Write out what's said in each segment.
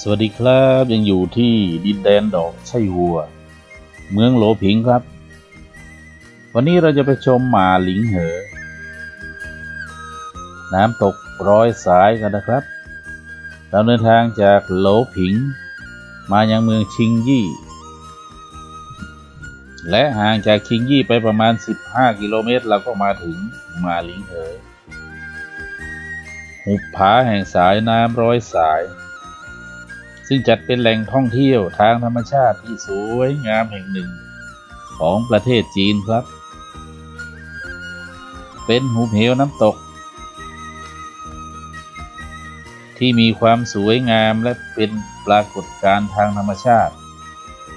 สวัสดีครับยังอยู่ที่ดินแดนดอกไช่วัว เมืองโหลผิงครับ วันนี้เราจะไปชมหมาหลิงเหอ น้ำตกร้อยสายกันนะครับเราเดินทางจากโหลผิง มายังเมืองชิงยี่ และห่างจากชิงยี่ไปประมาณ 15 กิโลเมตรเราก็มาถึงหมาหลิงเหอ หุบผาแห่งสายน้ำร้อยสาย ซึ่งจัดเป็นแหล่งท่องเที่ยวทางธรรมชาติที่สวยงามแห่งหนึ่งของประเทศจีนครับ เป็นหุบเหวน้ำตก ที่มีความสวยงามและเป็นปรากฏการณ์ทางธรรมชาติ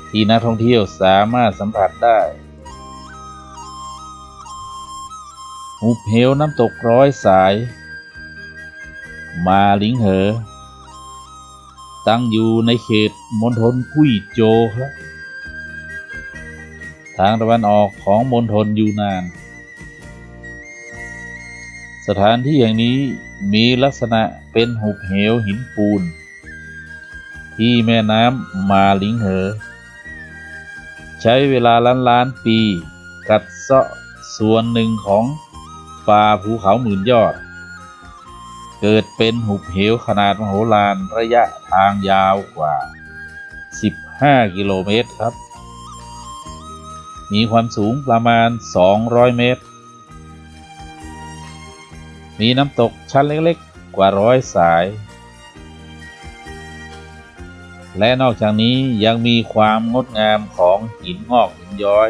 ที่นักท่องเที่ยวสามารถสัมผัสได้หุบเหวน้ำตกร้อยสาย มาลิงเหอ ตั้งอยู่ในเขตมณฑลกุ้ยโจวครับ ทางตะวันออกของมณฑลยูนาน สถานที่แห่งนี้มีลักษณะเป็นหุบเหวหินปูน ที่แม่น้ำมาลิงเหอ ใช้เวลาล้านล้านปี กัดเซาะส่วนหนึ่งของป่าภูเขาหมื่นยอด เกิดเป็นหุบเหวขนาดมโหฬารระยะทางยาวกว่า 15 กิโลเมตรครับ มีความสูงประมาณ 200 เมตร มีน้ำตกชั้นเล็กๆ กว่าร้อยสาย และนอกจากนี้ยังมีความงดงามของหินงอกหินย้อย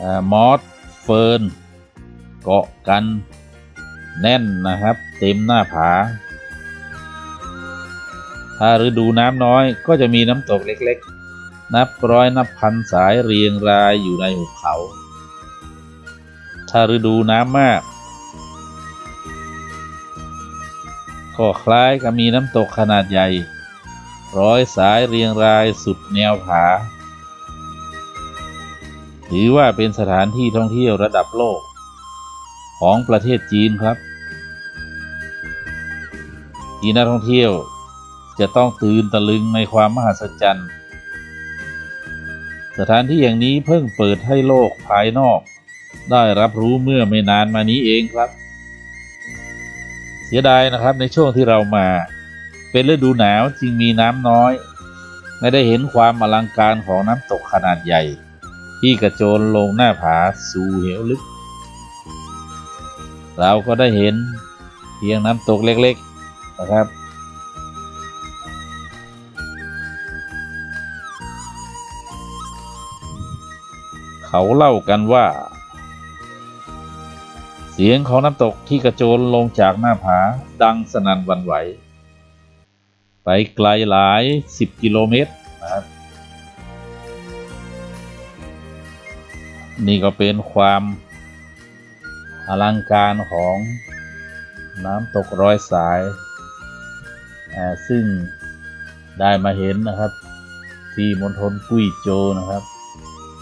อมอสเฟิร์น เกาะกัน แน่นนะครับเต็มหน้าผา ถ้าฤดูน้ำน้อยก็จะมีน้ำตกเล็กๆ นับร้อยนับพันสายเรียงรายอยู่ในหุบเขา ถ้าฤดูน้ำมาก ก็คล้ายกับมีน้ำตกขนาดใหญ่ ร้อยสายเรียงรายสุดแนวผา ถือว่าเป็นสถานที่ท่องเที่ยวระดับโลกของประเทศจีนครับ ที่นักท่องเที่ยว จะต้องตื่นตะลึงในความมหัศจรรย์ สถานที่อย่างนี้เพิ่งเปิดให้โลกภายนอก ได้รับรู้เมื่อไม่นานมานี้เองครับ เสียดายนะครับในช่วงที่เรามา เป็นฤดูหนาวจึงมีน้ำน้อย ไม่ได้เห็นความอลังการของน้ำตกขนาดใหญ่ ที่กระโจนลงหน้าผาสู่เหวลึกเราก็ได้เห็นเพียงน้ำตกเล็กๆ นะครับ เขาเล่ากันว่า เสียงของน้ำตกที่กระโจนลงจากหน้าผาดังสนั่นวันไหว ไปไกลหลายสิบกิโลเมตรนะครับนี่ก็เป็นความอลังการของน้ำตกร้อยสาย ซึ่งได้มาเห็นนะครับ ที่มณฑลกุ้ยโจวนะครับ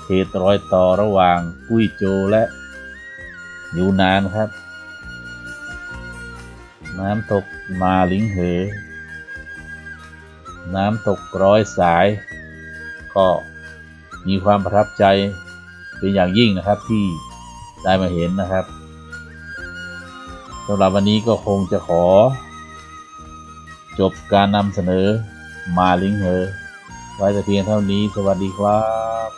เขตรอยต่อระหว่างกุ้ยโจวและยูนานครับ น้ำตกมาลิงเหอ น้ำตกร้อยสาย ก็มีความประทับใจเป็นอย่างยิ่งนะครับที่ได้มาเห็นนะครับสำหรับวันนี้ก็คงจะขอ จบการนำเสนอมาลิงเหอ ไว้แต่เพียงเท่านี้สวัสดีครับ